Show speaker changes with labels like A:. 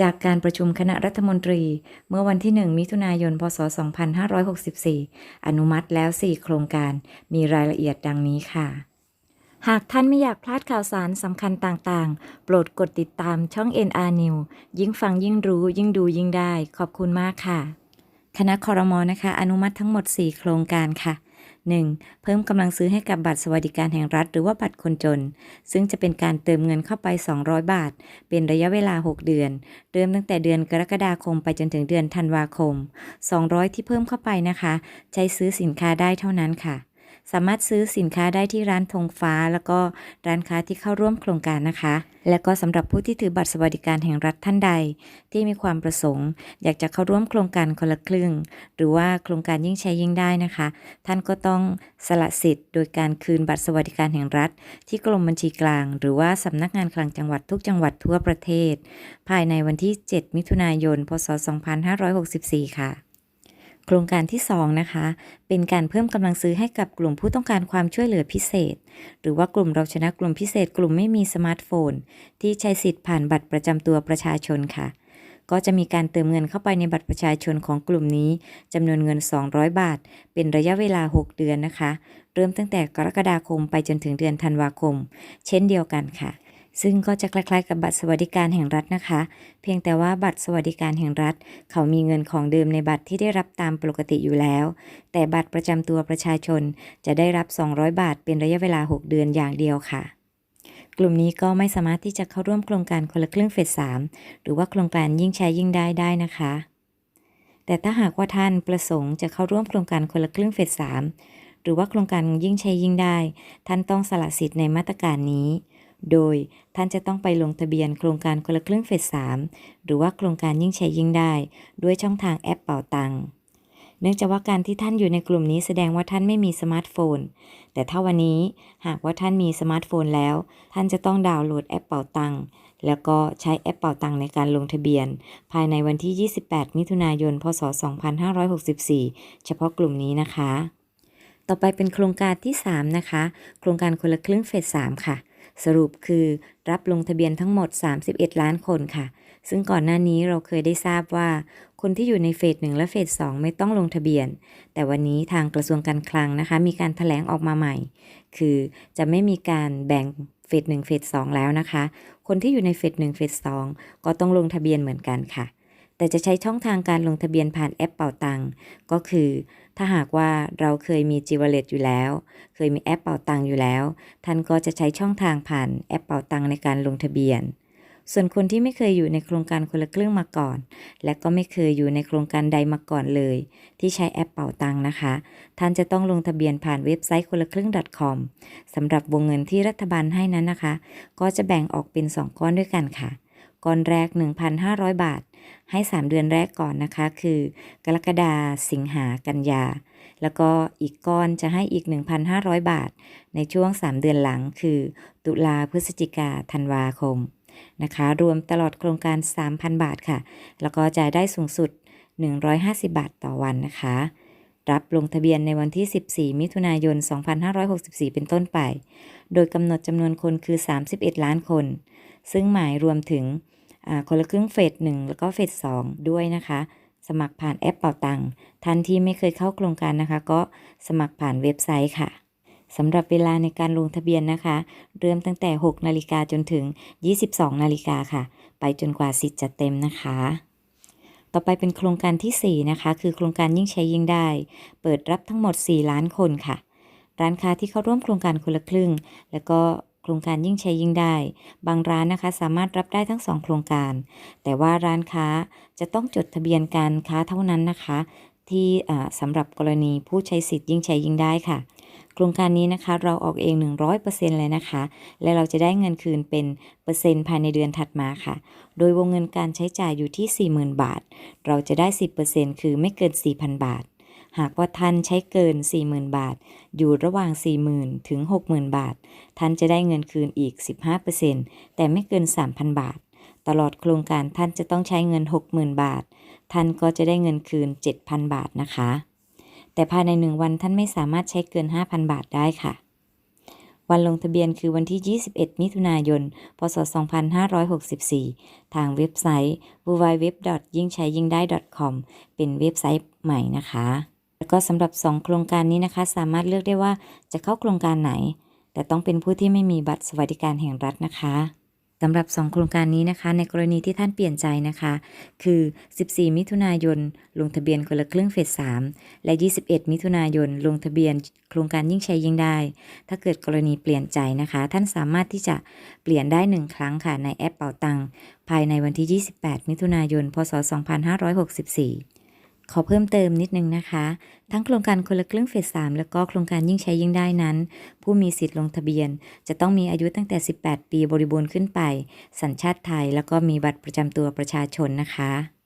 A: จากการประชุมคณะรัฐมนตรี เมื่อวันที่ 1 มิถุนายน พศ 2564 อนุมัติแล้ว 4 โครงการ มีรายละเอียดดังนี้ค่ะ หากท่านไม่อยากพลาดข่าวสารสำคัญต่างๆ โปรดกดติดตามช่อง NR New ยิ่งฟังยิ่งรู้ยิ่งดูยิ่งได้ ขอบคุณมากค่ะ คณะคอรมอนะคะ อนุมัติทั้งหมด 4 โครงการค่ะ 1. เพิ่มกำลังซื้อให้กับบัตรสวัสดิการแห่งรัฐหรือว่าบัตรคนจน ซึ่งจะเป็นการเติมเงินเข้าไป 200 บาท เป็นระยะเวลา 6 เดือน เริ่มตั้งแต่เดือนกรกฎาคมไปจนถึงเดือนธันวาคม 200 ที่เพิ่มเข้าไปนะคะ ใช้ซื้อสินค้าได้เท่านั้นค่ะ สามารถซื้อสินค้าได้ที่ร้านธงฟ้า แล้วก็ร้านค้าที่เข้าร่วมโครงการนะคะ และก็สำหรับผู้ที่ถือบัตรสวัสดิการแห่งรัฐท่านใด ที่มีความประสงค์ อยากจะเข้าร่วมโครงการคนละครึ่ง หรือว่าโครงการยิ่งใช้ยิ่งได้นะคะ ท่านก็ต้องสละสิทธิ์ โดยการคืนบัตรสวัสดิการแห่งรัฐ ที่กรมบัญชีกลาง หรือว่าสำนักงานคลังจังหวัดทุกจังหวัดทั่วประเทศ ภายในวันที่ 7 มิถุนายน พศ 2564 ค่ะ โครงการที่ 2 นะคะ เป็นการเพิ่มกำลังซื้อให้กับกลุ่มผู้ต้องการความช่วยเหลือพิเศษ หรือว่ากลุ่มเราชนะกลุ่มพิเศษ กลุ่มไม่มีสมาร์ทโฟน ที่ใช้สิทธิ์ผ่านบัตรประจำตัวประชาชนค่ะ ก็จะมีการเติมเงินเข้าไปในบัตรประชาชนของกลุ่มนี้จำนวนเงิน 200 บาท เป็นระยะเวลา 6 เดือนนะคะ เริ่มตั้งแต่กรกฎาคมไปจนถึงเดือนธันวาคม เช่นเดียวกันค่ะ ซึ่งก็จะคล้ายๆกับบัตรสวัสดิการแห่งรัฐนะคะ เพียงแต่ว่าบัตรสวัสดิการแห่งรัฐ เขามีเงินของเดิมในบัตรที่ได้รับตามปกติอยู่แล้ว แต่บัตรประจำตัวประชาชนจะได้รับ 200 บาท เป็นระยะเวลา 6 เดือนอย่างเดียวค่ะ กลุ่มนี้ก็ไม่สามารถที่จะเข้าร่วมโครงการคนละครึ่งเฟส3หรือว่าโครงการยิ่งใช้ยิ่งได้ได้นะคะ แต่ถ้าหากว่าท่านประสงค์จะเข้าร่วมโครงการคนละครึ่งเฟส3หรือว่าโครงการยิ่งใช้ยิ่งได้ ท่านต้องสละสิทธิ์ในมาตรการนี้ โดยท่านจะต้องไปลงทะเบียนโครงการคนละครึ่งเฟส 3 หรือว่าโครงการยิ่งใช้ยิ่งได้ ด้วยช่องทางแอปเป่าตังค์เนื่องจากว่าการที่ท่านอยู่ในกลุ่มนี้แสดงว่าท่านไม่มีสมาร์ทโฟน แต่ถ้าวันนี้หากว่าท่านมีสมาร์ทโฟนแล้ว ท่านจะต้องดาวน์โหลดแอปเป่าตังค์แล้วก็ใช้แอปเป่าตังค์ในการลงทะเบียน ภายในวันที่ 28 มิถุนายน พศ 2564 เฉพาะกลุ่มนี้นะคะ ต่อไปเป็นโครงการที่ 3 นะคะ โครงการคนละครึ่งเฟส 3 ค่ะ สรุปคือรับลงทะเบียนทั้งหมด 31 ล้านคนค่ะ ซึ่งก่อนหน้านี้เราเคยได้ทราบว่า คนที่อยู่ในเฟส1และเฟส2ไม่ต้องลงทะเบียน แต่วันนี้ทางกระทรวงการคลังนะคะ มีการถแถลงออกมาใหม่ คือจะไม่มีการแบ่งเฟส1เฟส2แล้วนะคะ คนที่อยู่ในเฟส1เฟส2ก็ต้องลงทะเบียนเหมือนกันค่ะ แต่จะใช้ช่องทางการลงทะเบียนผ่านแอปเป่าตังก็คือ ถ้าหากว่าเราเคยมีจีวเลตอยู่แล้ว เคยมีแอปเป่าตังอยู่แล้ว ท่านก็จะใช้ช่องทางผ่านแอปเป่าตังในการลงทะเบียน ส่วนคนที่ไม่เคยอยู่ในโครงการคนละครึ่งมาก่อน และก็ไม่เคยอยู่ในโครงการใดมาก่อนเลย ที่ใช้แอปเป่าตังนะคะ ท่านจะต้องลงทะเบียนผ่านเว็บไซต์คนละครึ่ง .com สำหรับวงเงินที่รัฐบาลให้นั้นนะคะ ก็จะแบ่งออกเป็น 2 ก้อนด้วยกันค่ะ ก้อนแรก 1,500 บาท ให้ 3 เดือนแรกก่อนนะคะ คือ กรกฎาสิงหากันยา แล้วก็อีกก้อนจะให้อีก 1,500 บาท ในช่วง 3 เดือนหลังคือ ตุลาพฤศจิกาธันวาคมนะคะ รวมตลอดโครงการ 3,000 บาทค่ะ แล้วก็จะได้สูงสุด 150 บาทต่อวันนะคะ รับลงทะเบียนในวันที่ 14 มิถุนายน 2564 เป็นต้นไป โดยกำหนดจำนวนคนคือ 31 ล้านคน ซึ่งหมายรวมถึงคนละครึ่งเฟสหนึ่งแล้วก็เฟสสองด้วยนะคะ สมัครผ่านแอปเป่าตังค์ท่านที่ไม่เคยเข้าโครงการนะคะ ก็สมัครผ่านเว็บไซต์ค่ะสำหรับเวลาในการลงทะเบียนนะคะ เริ่มตั้งแต่ 6 นาฬิกาจนถึง 22 นาฬิกาค่ะ ไปจนกว่าสิทธิ์จะเต็มนะคะ ต่อไปเป็นโครงการทีสี่ 4 นะคะ คือโครงการยิ่งใช้ยิ่งได้ เปิดรับทั้งหมด 4 ล้านคนค่ะ ร้านค้าที่เข้าร่วมโครงการคนละครึ่ง แล้วก็โครงการยิ่งใช้ยิ่งได้ บางร้านนะคะสามารถรับได้ทั้ง 2 โครงการ แต่ว่าร้านค้าจะต้องจดทะเบียนการค้าเท่านั้นนะคะ ที่สำหรับกรณีผู้ใช้สิทธิ์ยิ่งใช้ยิ่งได้ค่ะ โครงการนี้นะคะเราออกเอง 100%เลยนะคะ และเราจะได้เงินคืนเป็นเปอร์เซ็นต์ภายในเดือนถัดมาค่ะ โดยวงเงินการใช้จ่ายอยู่ที่ 40,000 บาท เราจะได้ 10%คือไม่เกิน 4,000 บาท หากว่าท่านใช้เกิน 40,000 บาท อยู่ระหว่าง 40,000 ถึง 60,000 บาท ท่านจะได้เงินคืนอีก 15%แต่ไม่เกิน 3,000 บาท ตลอดโครงการท่านจะต้องใช้เงิน 60,000 บาท ท่านก็จะได้เงินคืน 7,000 บาทนะคะ แต่ภายใน1วันท่านไม่สามารถใช้เกิน 5,000 บาทได้ค่ะ วันลงทะเบียนคือวันที่ 21 มิถุนายน พศ 2564 ทางเว็บไซต์ www. ยิ่งใช้ยิ่งได้ .com เป็นเว็บไซต์ใหม่นะคะ แล้วก็สำหรับ 2 โครงการนี้นะคะ สามารถเลือกได้ว่าจะเข้าโครงการไหน แต่ต้องเป็นผู้ที่ไม่มีบัตรสวัสดิการแห่งรัฐนะคะ สำหรับ 2 โครงการนี้นะคะ ในกรณีที่ท่านเปลี่ยนใจนะคะ คือ 14 มิถุนายน ลงทะเบียนคนละครึ่งเฟส 3 และ 21 มิถุนายน ลงทะเบียนโครงการยิ่งใช้ยิ่งได้ ถ้าเกิดกรณีเปลี่ยนใจนะคะ ท่านสามารถที่จะเปลี่ยนได้ 1 ครั้งค่ะในแอปเป่าตังภายในวันที่ 28 มิถุนายน พศ 2564 ขอเพิ่มเติมนิดนึงนะคะ ทั้งโครงการคนละครึ่งเฟส3แล้วก็โครงการยิ่งใช้ยิ่งได้นั้น ผู้มีสิทธิ์ลงทะเบียน จะต้องมีอายุตั้งแต่ 18 ปีบริบูรณ์ขึ้นไป สัญชาติไทย แล้วก็มีบัตรประจำตัวประชาชนนะคะ